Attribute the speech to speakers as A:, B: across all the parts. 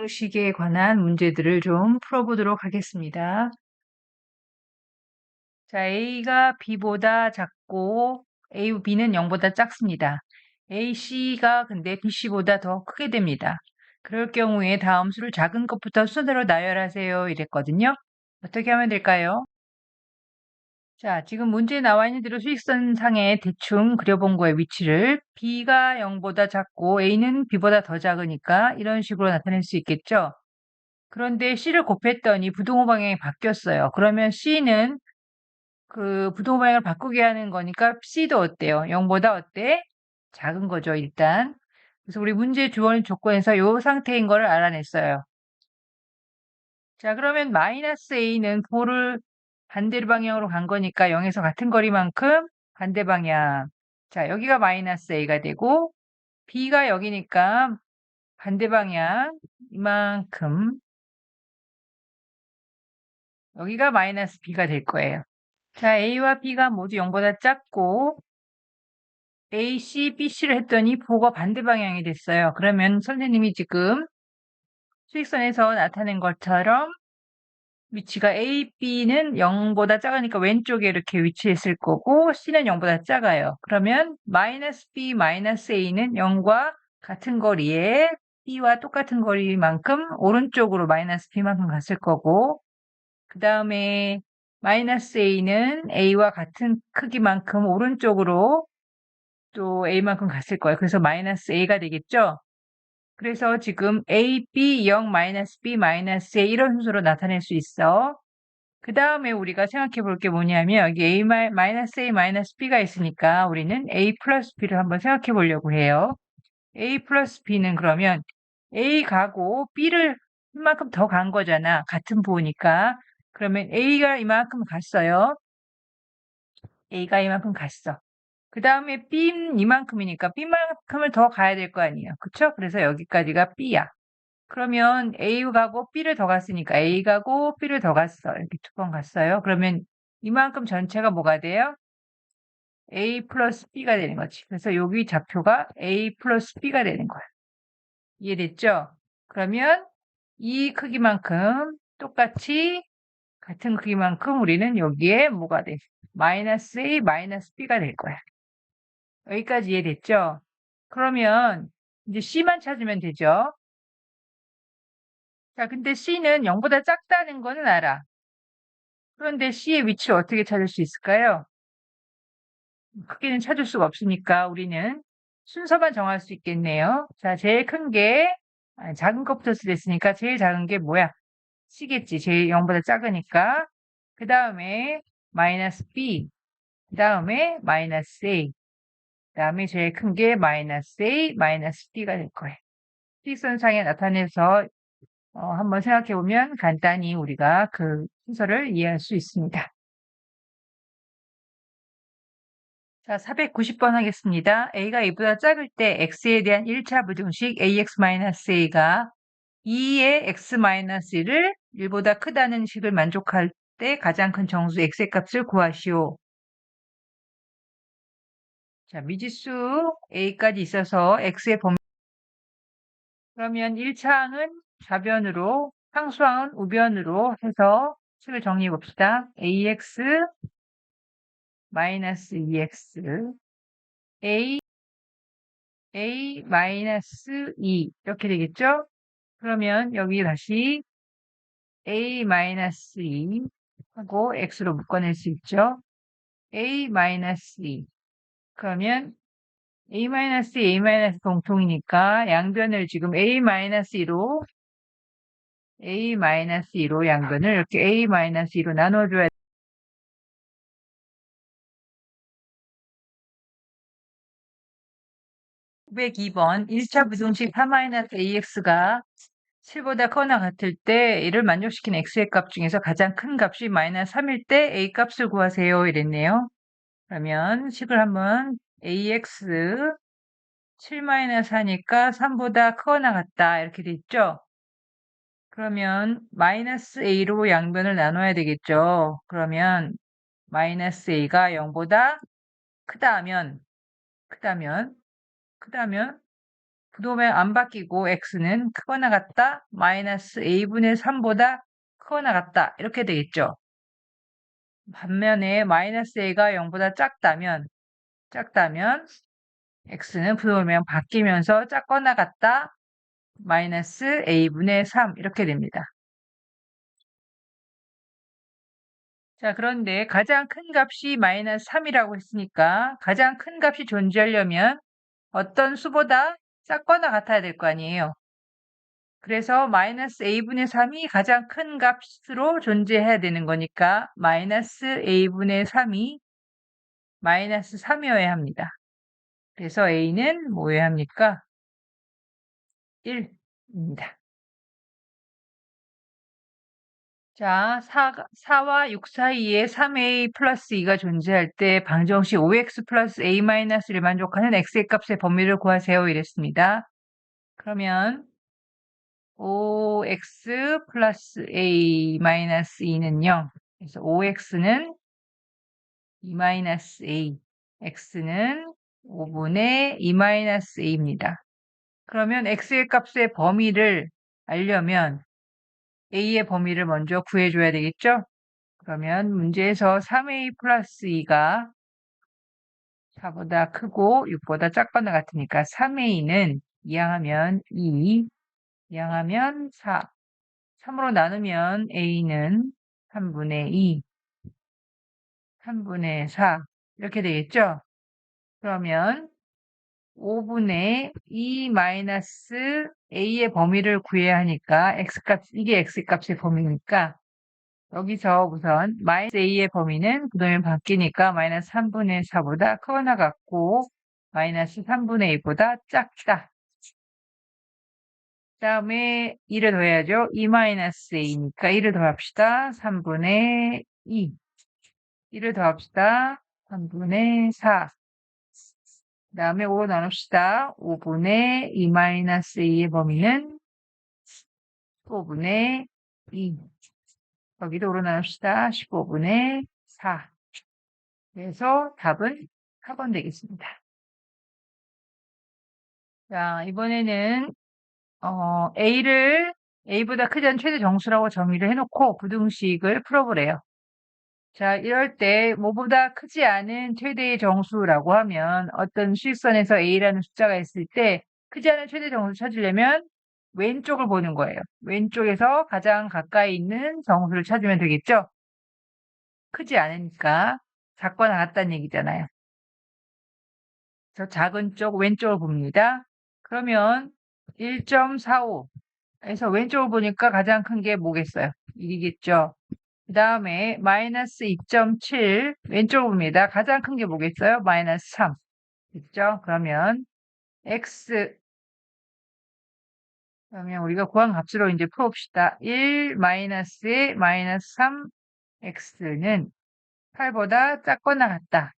A: 부등식에 관한 문제들을 좀 풀어보도록 하겠습니다. 자, A가 B보다 작고 A, B는 0보다 작습니다. A, C가 근데 B, C보다 더 크게 됩니다. 그럴 경우에 다음 수를 작은 것부터 순서대로 나열하세요. 이랬거든요. 어떻게 하면 될까요? 자, 지금 문제에 나와 있는 대로 수익선 상에 대충 그려본 거의 위치를 B가 0보다 작고 A는 B보다 더 작으니까 이런 식으로 나타낼 수 있겠죠? 그런데 C를 곱했더니 부동호 방향이 바뀌었어요. 그러면 C는 그 부동호 방향을 바꾸게 하는 거니까 C도 어때요? 0보다 어때? 작은 거죠, 일단. 그래서 우리 문제 주원 조건에서 이 상태인 거를 알아냈어요. 자, 그러면 마이너스 A는 볼을 반대 방향으로 간 거니까 0에서 같은 거리만큼 반대 방향. 자, 여기가 마이너스 A가 되고 B가 여기니까 반대 방향 이만큼 여기가 마이너스 B가 될 거예요. 자, A와 B가 모두 0보다 작고 A, C, B, C를 했더니 보가 반대 방향이 됐어요. 그러면 선생님이 지금 수익선에서 나타낸 것처럼 위치가 A, B는 0보다 작으니까 왼쪽에 이렇게 위치했을 거고 C는 0보다 작아요. 그러면 마이너스 B, 마이너스 A는 0과 같은 거리에 B와 똑같은 거리만큼 오른쪽으로 마이너스 B만큼 갔을 거고 그 다음에 마이너스 A는 A와 같은 크기만큼 오른쪽으로 또 A만큼 갔을 거예요. 그래서 마이너스 A가 되겠죠? 그래서 지금 A, B, 0, 마이너스 B, 마이너스 A 이런 순서로 나타낼 수 있어. 그 다음에 우리가 생각해 볼 게 뭐냐면 여기 A, 마이너스 A, 마이너스 B가 있으니까 우리는 A 플러스 B를 한번 생각해 보려고 해요. A 플러스 B는 그러면 A 가고 B를 이만큼 더 간 거잖아. 같은 부호니까. 그러면 A가 이만큼 갔어요. A가 이만큼 갔어. 그 다음에 B는 이만큼이니까 B만큼을 더 가야 될 거 아니에요. 그쵸? 그래서 여기까지가 B야. 그러면 A 가고 B를 더 갔으니까 A 가고 B를 더 갔어. 이렇게 두 번 갔어요. 그러면 이만큼 전체가 뭐가 돼요? A 플러스 B가 되는 거지. 그래서 여기 좌표가 A 플러스 B가 되는 거야. 이해됐죠? 그러면 이 크기만큼 똑같이 같은 크기만큼 우리는 여기에 뭐가 돼? 마이너스 A 마이너스 B가 될 거야. 여기까지 이해됐죠? 그러면 이제 C만 찾으면 되죠. 자, 근데 C는 0보다 작다는 거는 알아. 그런데 C의 위치를 어떻게 찾을 수 있을까요? 크게는 찾을 수가 없으니까 우리는 순서만 정할 수 있겠네요. 자, 제일 큰 게, 작은 것부터 쓰랬으니까 제일 작은 게 뭐야? C겠지. 제일 0보다 작으니까. 그 다음에 마이너스 B. 그 다음에 마이너스 A. 그 다음에 제일 큰 게 마이너스 A, 마이너스 B가 될 거예요. 수익선상에 나타내서 어, 한번 생각해 보면 간단히 우리가 그 순서를 이해할 수 있습니다. 자, 490번 하겠습니다. A가 A보다 작을 때 X에 대한 1차 부등식 AX-A가 2의 X-1을 1보다 크다는 식을 만족할 때 가장 큰 정수 X의 값을 구하시오. 자, 미지수 A까지 있어서 X의 범위 그러면 1차항은 좌변으로 상수항은 우변으로 해서 식을 정리해 봅시다. AX 마이너스 2X A A 마이너스 2 이렇게 되겠죠? 그러면 여기 다시 A 마이너스 2 하고 X로 묶어낼 수 있죠? A 마이너스 2 그러면 A-, A- 동통이니까 양변을 지금 A-2로 A-2로 양변을 이렇게 A-2로 나눠줘야 902번 1차 부등식 4-AX가 7보다 커나 같을 때 이를 만족시키는 X의 값 중에서 가장 큰 값이 마이너스 3일 때 A 값을 구하세요 이랬네요. 그러면 식을 한번 AX 7-4니까 3보다 크거나 같다 이렇게 됐죠? 그러면 마이너스 A로 양변을 나눠야 되겠죠? 그러면 마이너스 A가 0보다 크다면 크다면 크다면 부동면 안 바뀌고 x는 크거나 같다 마이너스 a분의 3보다 크거나 같다 이렇게 되겠죠. 반면에 마이너스 a가 0보다 작다면 작다면 x는 부동면 바뀌면서 작거나 같다 마이너스 a분의 3 이렇게 됩니다. 자, 그런데 가장 큰 값이 마이너스 3이라고 했으니까 가장 큰 값이 존재하려면 어떤 수보다 작거나 같아야 될 거 아니에요. 그래서 마이너스 a분의 3이 가장 큰 값으로 존재해야 되는 거니까 마이너스 a분의 3이 마이너스 3이어야 합니다. 그래서 a는 뭐여야 합니까? 1입니다. 자, 4, 4와 6 사이에 3a 플러스 2가 존재할 때 방정식 5x 플러스 a 마이너스를 만족하는 x의 값의 범위를 구하세요. 이랬습니다. 그러면 5x 플러스 a 마이너스 2는 0. 그래서 5x는 2 마이너스 a, x는 5분의 2 마이너스 a입니다. 그러면 x의 값의 범위를 알려면 a의 범위를 먼저 구해줘야 되겠죠? 그러면 문제에서 3a 플러스 2가 4보다 크고 6보다 작거나 같으니까 3a는 이항하면 2, 이항하면 4. 3으로 나누면 a는 3분의 2, 3분의 4 이렇게 되겠죠? 그러면 5분의 2 마이너스 a의 범위를 구해야 하니까 x값 이게 x값의 범위니까 여기서 우선 마이너스 a의 범위는 부동면 바뀌니까 마이너스 3분의 4보다 크거나 같고 마이너스 3분의 2보다 작다. 그 다음에 2를 더해야죠. 2 마이너스 a니까 1을 더합시다. 3분의 2. 1을 더합시다. 3분의 4. 그 다음에 5로 나눕시다. 5분의 2 마이너스 2의 범위는 15분의 2. 여기도 5로 나눕시다. 15분의 4. 그래서 답은 4번 되겠습니다. 자, 이번에는 어, A를 A보다 크지 않은 최대 정수라고 정의를 해놓고 부등식을 풀어보래요. 자, 이럴 때 뭐보다 크지 않은 최대의 정수라고 하면 어떤 수직선에서 A라는 숫자가 있을 때 크지 않은 최대 정수 찾으려면 왼쪽을 보는 거예요. 왼쪽에서 가장 가까이 있는 정수를 찾으면 되겠죠? 크지 않으니까 작거나 같다는 얘기잖아요. 저 작은 쪽 왼쪽을 봅니다. 그러면 1.45에서 왼쪽을 보니까 가장 큰 게 뭐겠어요? 1이겠죠? 그 다음에 마이너스 2.7 왼쪽으로 봅니다. 가장 큰 게 뭐겠어요? 마이너스 3. 됐죠? 그러면 x 그러면 우리가 구한 값으로 이제 풀어봅시다. 1 마이너스의 마이너스 3 x는 8보다 작거나 같다.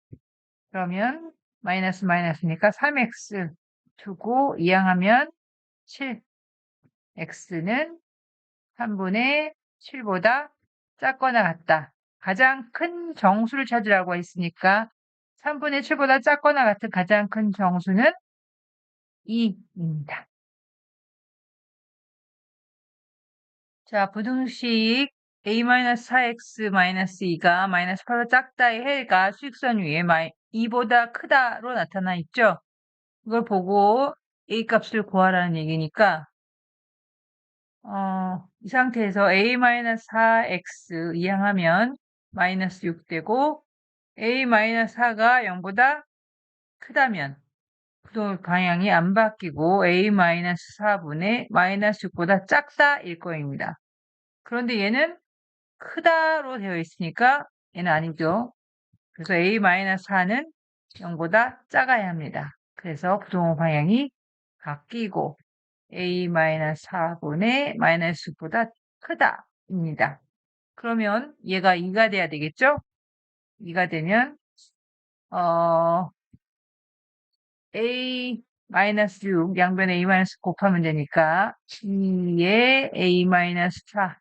A: 그러면 마이너스 마이너스니까 3x 두고 이항하면 7 x는 3분의 7보다 작거나 같다. 가장 큰 정수를 찾으라고 했으니까 3분의 7보다 작거나 같은 가장 큰 정수는 2입니다. 자, 부등식 a-4x-2가 마이너스 8보다 작다의 해가 수직선 위에 2보다 크다로 나타나 있죠. 이걸 보고 a 값을 구하라는 얘기니까 어, 이 상태에서 a-4x 이항하면 마이너스 6 되고 a-4가 0보다 크다면 부동 방향이 안 바뀌고 a-4분의 마이너스 6보다 작다 일 거입니다. 그런데 얘는 크다로 되어 있으니까 얘는 아니죠. 그래서 a-4는 0보다 작아야 합니다. 그래서 부동 방향이 바뀌고 a-4분의 마이너스 6보다 크다입니다. 그러면 얘가 2가 돼야 되겠죠? 2가 되면 어 a 마이너스 6 양변에 a 마이너스 곱하면 되니까 2에 a 마이너스 4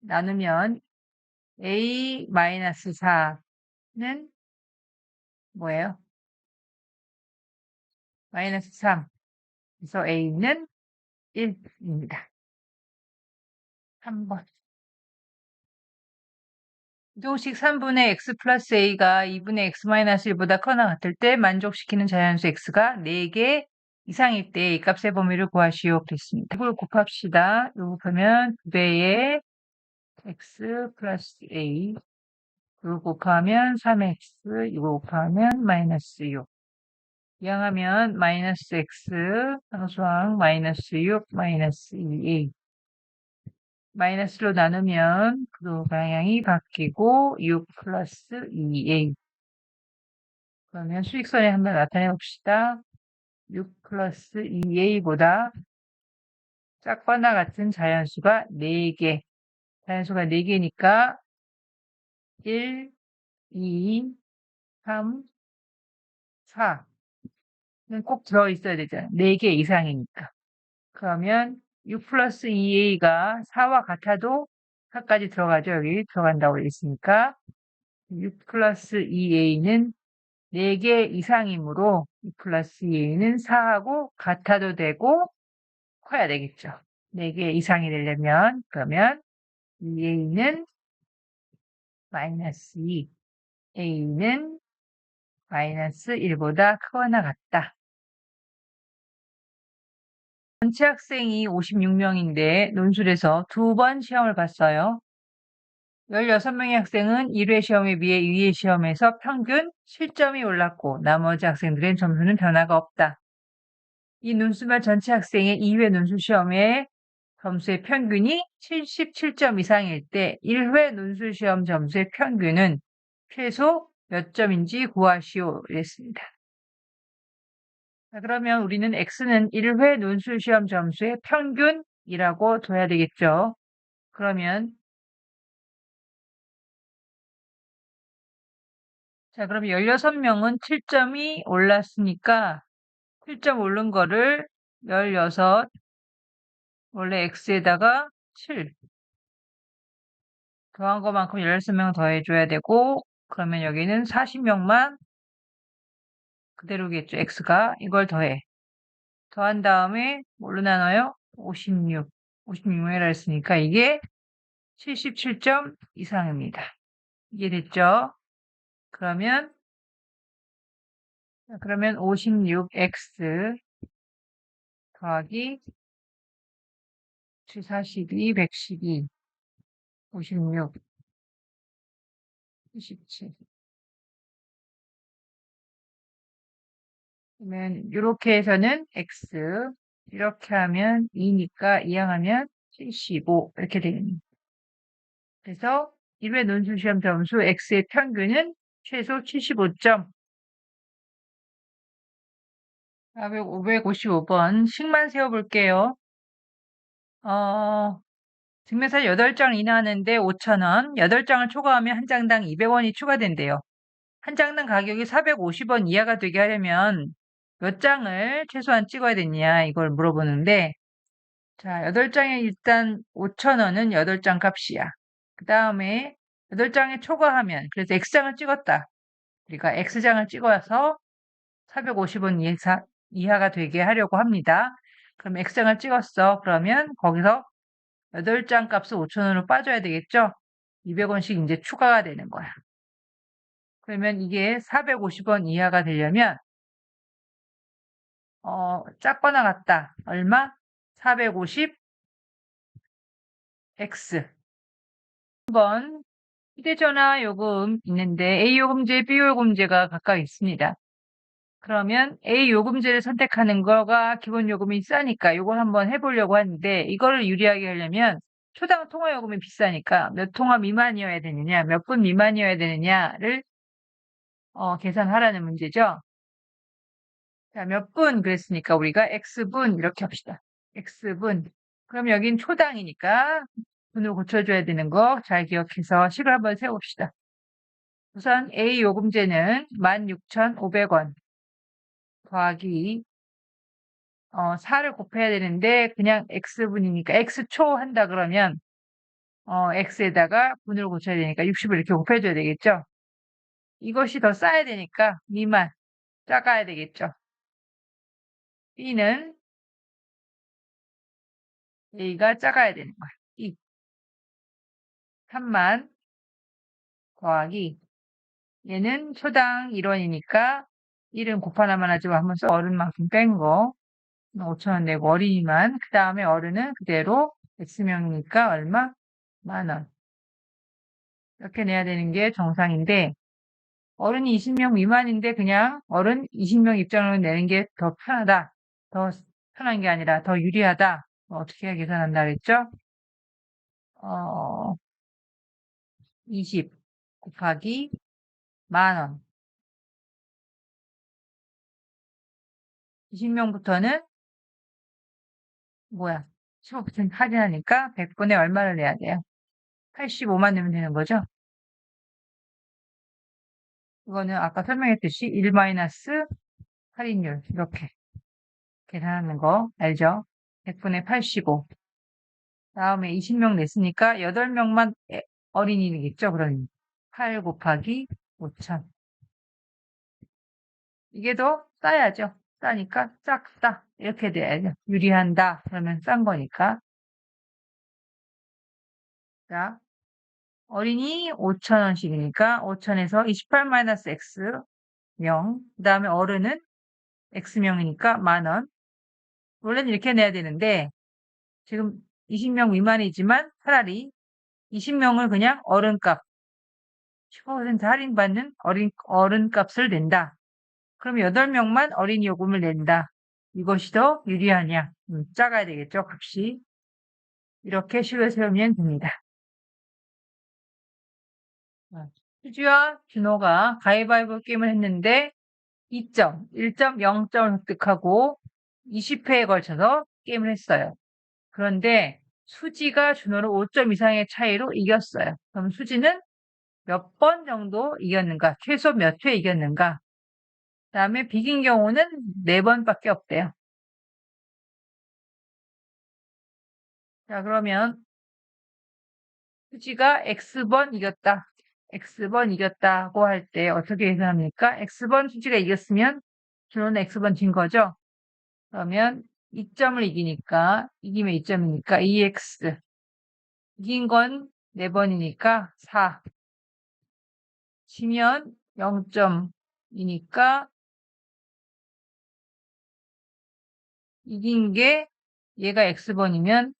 A: 나누면 a 마이너스 4는 뭐예요? 마이너스 3 그래서 a는 1입니다. 3번. 이동식 3분의 x 플러스 a가 2분의 x 마이너스 1보다 커나 같을 때 만족시키는 자연수 x가 4개 이상일 때이 값의 범위를 구하시오 그랬습니다. 이걸 곱합시다. 이거 곱하면 2배의 x 플러스 a 이걸 곱하면 3x 이거 곱하면 마이너스 6 이항하면 마이너스 x 상수항 마이너스 6 마이너스 2a 마이너스로 나누면 그 방향이 바뀌고 6 플러스 2a 그러면 수직선에 한번 나타내 봅시다. 6 플러스 2a보다 작거나 같은 자연수가 4개. 자연수가 4개니까 1, 2, 3, 4는 꼭 들어있어야 되잖아요. 4개 이상이니까. 그러면 6 플러스 2a가 4와 같아도 4까지 들어가죠. 여기 들어간다고 했으니까 6 플러스 2a는 4개 이상이므로 6 플러스 2a는 4하고 같아도 되고 커야 되겠죠. 4개 이상이 되려면 그러면 2a는 마이너스 2, a는 마이너스 1보다 크거나 같다. 전체 학생이 56명인데 논술에서 두 번 시험을 봤어요. 16명의 학생은 1회 시험에 비해 2회 시험에서 평균 7점이 올랐고 나머지 학생들의 점수는 변화가 없다. 이 논술만 전체 학생의 2회 논술 시험의 점수의 평균이 77점 이상일 때 1회 논술 시험 점수의 평균은 최소 몇 점인지 구하시오 이랬습니다. 자, 그러면 우리는 x는 1회 논술 시험 점수의 평균이라고 둬야 되겠죠. 그러면 자, 그럼 16명은 7점이 올랐으니까 7점 오른 거를 16 원래 x에다가 7 더한 것만큼 16명 더해줘야 되고 그러면 여기는 40명만 그대로겠죠. x가 이걸 더해. 더한 다음에 뭘로 나눠요? 56. 56이라 했으니까 이게 77점 이상입니다. 이해됐죠? 그러면 그러면 56x 더하기 42, 112, 56, 77. 그러면 이렇게 해서는 x 이렇게 하면 2니까 이항하면 75 이렇게 되겠네요. 그래서 1회 논술 시험 점수 x의 평균은 최소 75점. 555번 식만 세워볼게요. 어, 증명서 8장 이나하는데 5,000원, 8장을 초과하면 한 장당 200원이 추가된대요. 한 장당 가격이 450원 이하가 되게 하려면 몇 장을 최소한 찍어야 되냐 이걸 물어보는데 자 8장에 일단 5,000원은 8장 값이야. 그 다음에 8장에 초과하면 그래서 X장을 찍었다. 우리가 X장을 찍어서 450원 이하, 이하가 되게 하려고 합니다. 그럼 X장을 찍었어. 그러면 거기서 8장 값을 5,000원으로 빠져야 되겠죠? 200원씩 이제 추가가 되는 거야. 그러면 이게 450원 이하가 되려면 어, 작거나 같다. 얼마? 450 x. 한번 휴대전화 요금 있는데 A 요금제, B 요금제가 각각 있습니다. 그러면 A 요금제를 선택하는 거가 기본 요금이 싸니까 이걸 한번 해보려고 하는데 이거를 유리하게 하려면 초당 통화 요금이 비싸니까 몇 통화 미만이어야 되느냐, 몇 분 미만이어야 되느냐를 어, 계산하라는 문제죠. 자, 몇 분 그랬으니까 우리가 x분 이렇게 합시다. x분. 그럼 여긴 초당이니까 분으로 고쳐줘야 되는 거 잘 기억해서 식을 한번 세봅시다. 우선 A 요금제는 16,500원 더하기 어, 4를 곱해야 되는데 그냥 x분이니까 x초 한다 그러면 어, x에다가 분으로 고쳐야 되니까 60을 이렇게 곱해줘야 되겠죠. 이것이 더 싸야 되니까 미만 작아야 되겠죠. B는 A가 작아야 되는 거야. 이 3만 더하기 얘는 초당 1원이니까 1은 곱하나만 한번 써 어른만큼 뺀 거. 5천원 내고 어린이만 그 다음에 어른은 그대로 X명이니까 얼마? 만원 이렇게 내야 되는 게 정상인데 어른이 20명 미만인데 그냥 어른 20명 입장으로 내는 게 더 편하다. 더 편한 게 아니라 더 유리하다. 뭐 어떻게 계산한다 그랬죠? 어, 20 곱하기 만 원. 20명부터는 뭐야? 15% 할인하니까 100분에 얼마를 내야 돼요? 85만 내면 되는 거죠? 이거는 아까 설명했듯이 1 마이너스 할인율 이렇게 계산하는 거 알죠? 100분의 85 다음에 20명 냈으니까 8명만 어린이겠죠? 그러니 8 곱하기 5천 이게 더 싸야죠. 싸니까 짝싸 이렇게 돼야죠. 유리한다 그러면 싼 거니까 자 어린이 5천원씩이니까 5천에서 28-x 0. 그 다음에 어른은 x명이니까 만원. 원래는 이렇게 내야 되는데 지금 20명 미만이지만 차라리 20명을 그냥 어른값 15% 할인받는 어린, 어른값을 낸다. 그럼 8명만 어린이 요금을 낸다. 이것이 더 유리하냐? 음, 작아야 되겠죠, 값이. 이렇게 식을 세우면 됩니다. 수지와 준호가 가위바위보 게임을 했는데 2점, 1점, 0점을 획득하고 20회에 걸쳐서 게임을 했어요. 그런데 수지가 준호를 5점 이상의 차이로 이겼어요. 그럼 수지는 몇 번 정도 이겼는가? 최소 몇 회 이겼는가? 그 다음에 비긴 경우는 4번밖에 없대요. 자, 그러면 수지가 X번 이겼다. X번 이겼다고 할 때 어떻게 계산합니까? X번 수지가 이겼으면 준호는 X번 진 거죠? 그러면 2점을 이기니까 이기면 2점이니까 2x 이긴 건 4번이니까 4 지면 0점이니까 이긴 게 얘가 x번이면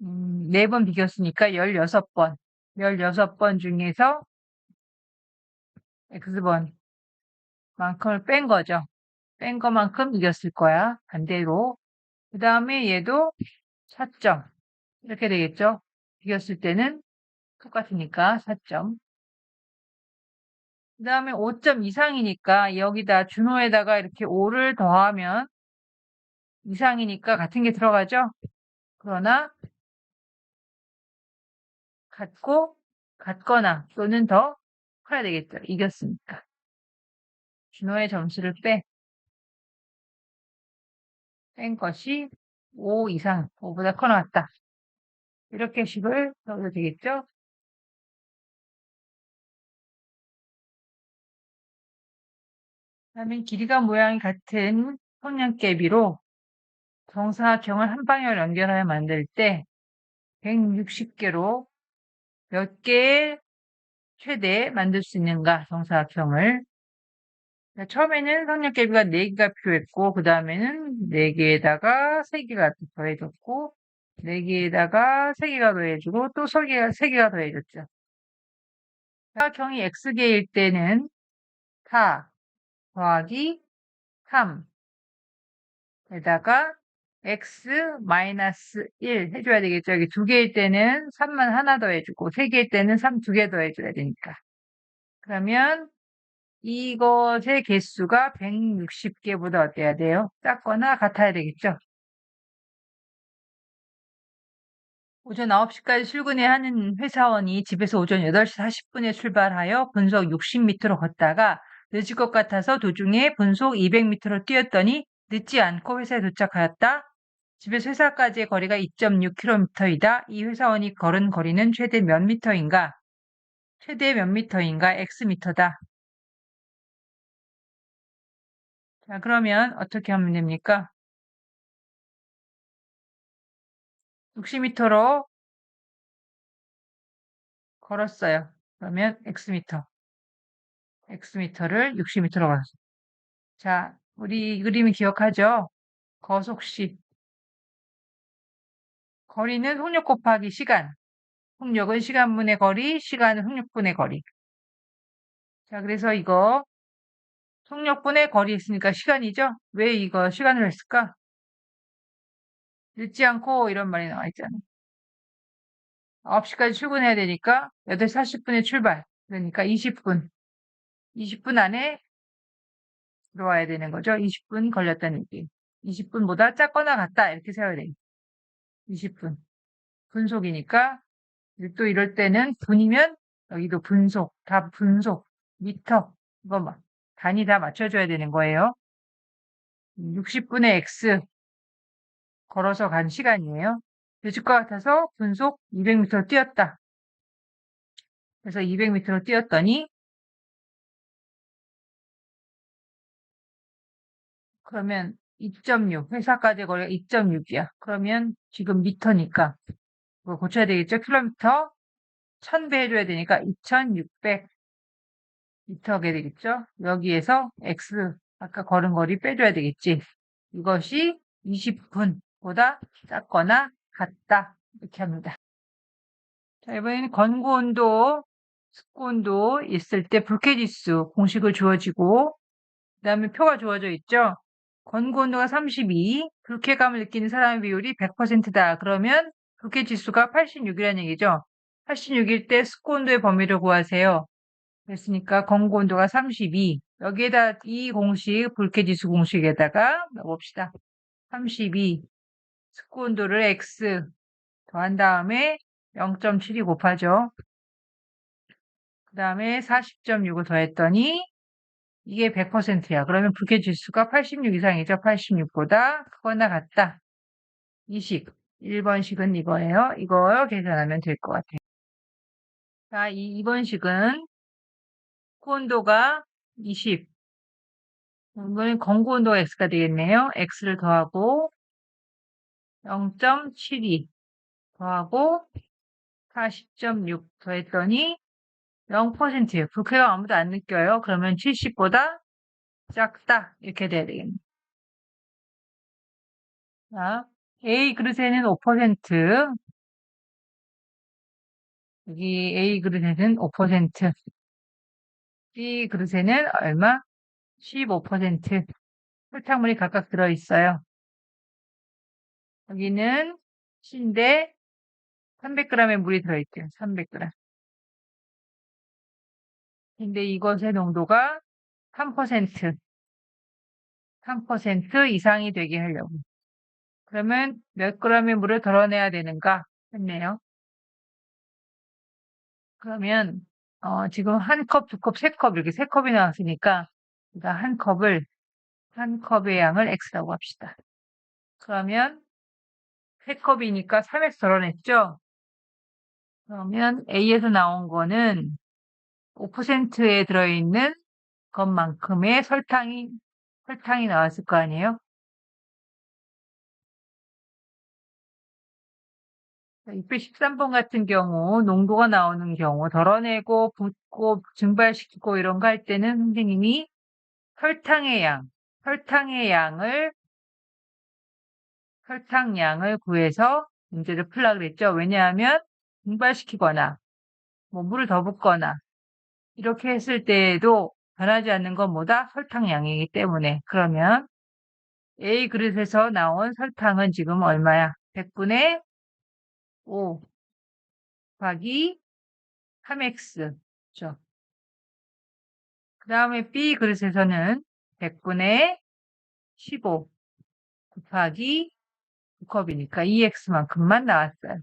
A: 음, 4번 비겼으니까 16번. 16번 중에서 x번. 만큼을 뺀 거죠. 뺀 것만큼 이겼을 거야. 반대로. 그 다음에 얘도 4점. 이렇게 되겠죠. 이겼을 때는 똑같으니까 4점. 그 다음에 5점 이상이니까 여기다 준호에다가 이렇게 5를 더하면 이상이니까 같은 게 들어가죠. 그러나 같고 같거나 또는 더 커야 되겠죠. 이겼으니까. 준호의 점수를 빼. 뺀 것이 5 이상, 5보다 커 나왔다. 이렇게 식을 넣어도 되겠죠? 다음에 길이가 모양이 같은 성냥개비로 정사각형을 한 방향으로 연결하여 만들 때 160개로 몇 개의 최대 만들 수 있는가 정사각형을 처음에는 성냥개비가 4개가 필요했고 그 다음에는 4개에다가 3개가 더해졌고 4개에다가 3개가 더해주고 또 3개가, 3개가 더해졌죠. 사각형이 x개일 때는 4 더하기 3 에다가 x 마이너스 1 해줘야 되겠죠. 여기 두 개일 때는 3만 하나 더 해주고 세 개일 때는 3 두 개 더 해줘야 되니까. 그러면 이것의 개수가 160개보다 어때야 돼요? 작거나 같아야 되겠죠. 오전 9시까지 출근해야 하는 회사원이 집에서 오전 8시 40분에 출발하여 분속 60m로 걷다가 늦을 것 같아서 도중에 분속 200m로 뛰었더니 늦지 않고 회사에 도착하였다. 집에서 회사까지의 거리가 2.6km이다. 이 회사원이 걸은 거리는 최대 몇 미터인가? 최대 몇 미터인가? x미터다. 자, 그러면 어떻게 하면 됩니까? 60m로 걸었어요. 그러면 x미터. x미터를 60m로 걸었어요. 자, 우리 이 그림을 기억하죠? 거속식. 거리는 속력 곱하기 시간. 속력은 시간분의 거리, 시간은 속력분의 거리. 자, 그래서 이거 속력분의 거리 했으니까 시간이죠? 왜 이거 시간을 했을까? 늦지 않고 이런 말이 나와 있잖아. 9시까지 출근해야 되니까 8시 40분에 출발. 그러니까 20분. 20분 안에 들어와야 되는 거죠. 20분 걸렸다는 얘기. 20분보다 작거나 같다. 이렇게 세워야 돼. 20분. 분속이니까 또 이럴 때는 분이면 여기도 분속, 다 분속, 미터, 막 단위 다 맞춰줘야 되는 거예요. 60분의 x 걸어서 간 시간이에요. 것 같아서 분속 200m 뛰었다. 그래서 200m로 뛰었더니 그러면 2.6 회사까지 거리가 2.6이야. 그러면 지금 미터니까 그거 고쳐야 되겠죠? 킬로미터 1000배 해줘야 되니까 2600 미터게 되겠죠? 여기에서 x 아까 거리 빼줘야 되겠지. 이것이 20분보다 작거나 같다. 이렇게 합니다. 자, 이번에는 건고 온도, 습고 온도 있을 때 불쾌지수 공식을 주어지고 그 다음에 표가 주어져 있죠. 건고 온도가 32, 불쾌감을 느끼는 사람의 비율이 100%다. 그러면 불쾌지수가 86이라는 얘기죠. 86일 때 습고 온도의 범위를 구하세요. 그랬으니까 건고 온도가 32. 여기에다 이 공식, 불쾌지수 공식에다가 넣어봅시다. 32. 습고온도를 x 더한 다음에 0.7이 곱하죠. 그 다음에 40.6을 더했더니 이게 100%야. 그러면 불쾌지수가 86 이상이죠. 86보다 크거나 같다. 이 식. 1번 식은 이거예요. 이거 계산하면 될 것 같아요. 자, 이 2번 식은 고온도가 20. 이번엔 건고 온도가 x가 되겠네요. x를 더하고 0.72 더하고 40.6 더했더니 0%예요. 불쾌감 아무도 안 느껴요. 그러면 70보다 작다. 이렇게 돼야 되겠네. 자, A 그릇에는 5%, 여기 A 그릇에는 5%, B 그릇에는 얼마? 15% 설탕물이 각각 들어있어요. 여기는 C인데 300g의 물이 들어있대요. 300g. 근데 이것의 농도가 3%, 3% 이상이 되게 하려고. 그러면 몇 g의 물을 덜어내야 되는가 했네요. 그러면 어, 지금 한 컵, 두 컵, 세 컵 이렇게 세 컵이 나왔으니까 그러니까 한 컵을 한 컵의 양을 x라고 합시다. 그러면 세 컵이니까 3x 덜어냈죠? 그러면 A에서 나온 거는 5%에 들어있는 것만큼의 설탕이 설탕이 나왔을 거 아니에요? 613번 같은 경우 농도가 나오는 경우 덜어내고 붓고 증발시키고 이런 거 할 때는 선생님이 설탕의 양, 설탕의 양을 설탕 양을 구해서 문제를 풀라 그랬죠. 왜냐하면 증발시키거나 뭐 물을 더 붓거나 이렇게 했을 때에도 변하지 않는 건 뭐다? 설탕 양이기 때문에 그러면 A 그릇에서 나온 설탕은 지금 얼마야? 100분의 5 곱하기 3x 그죠? 그 다음에 B 그릇에서는 100분의 15 곱하기 9컵이니까 2x만큼만 나왔어요.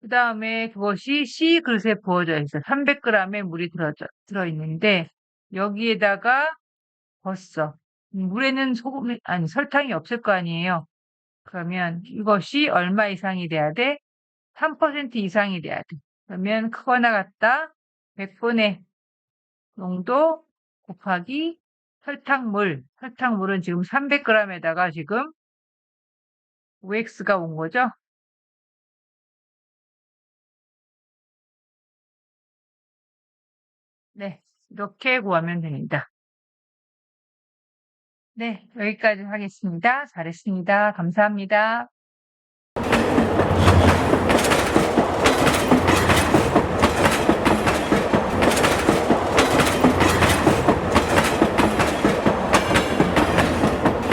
A: 그 다음에 그것이 C 그릇에 부어져 있어요. 300g의 물이 들어, 들어있는데 여기에다가 벌써 물에는 소금, 아니 설탕이 없을 거 아니에요. 그러면 이것이 얼마 이상이 돼야 돼? 3% 이상이 돼야 돼. 그러면 크거나 같다. 100분의 농도 곱하기 설탕물. 설탕물은 지금 300g에다가 지금 5x가 온 거죠? 네, 이렇게 구하면 됩니다. 네, 여기까지 하겠습니다. 잘했습니다. 감사합니다.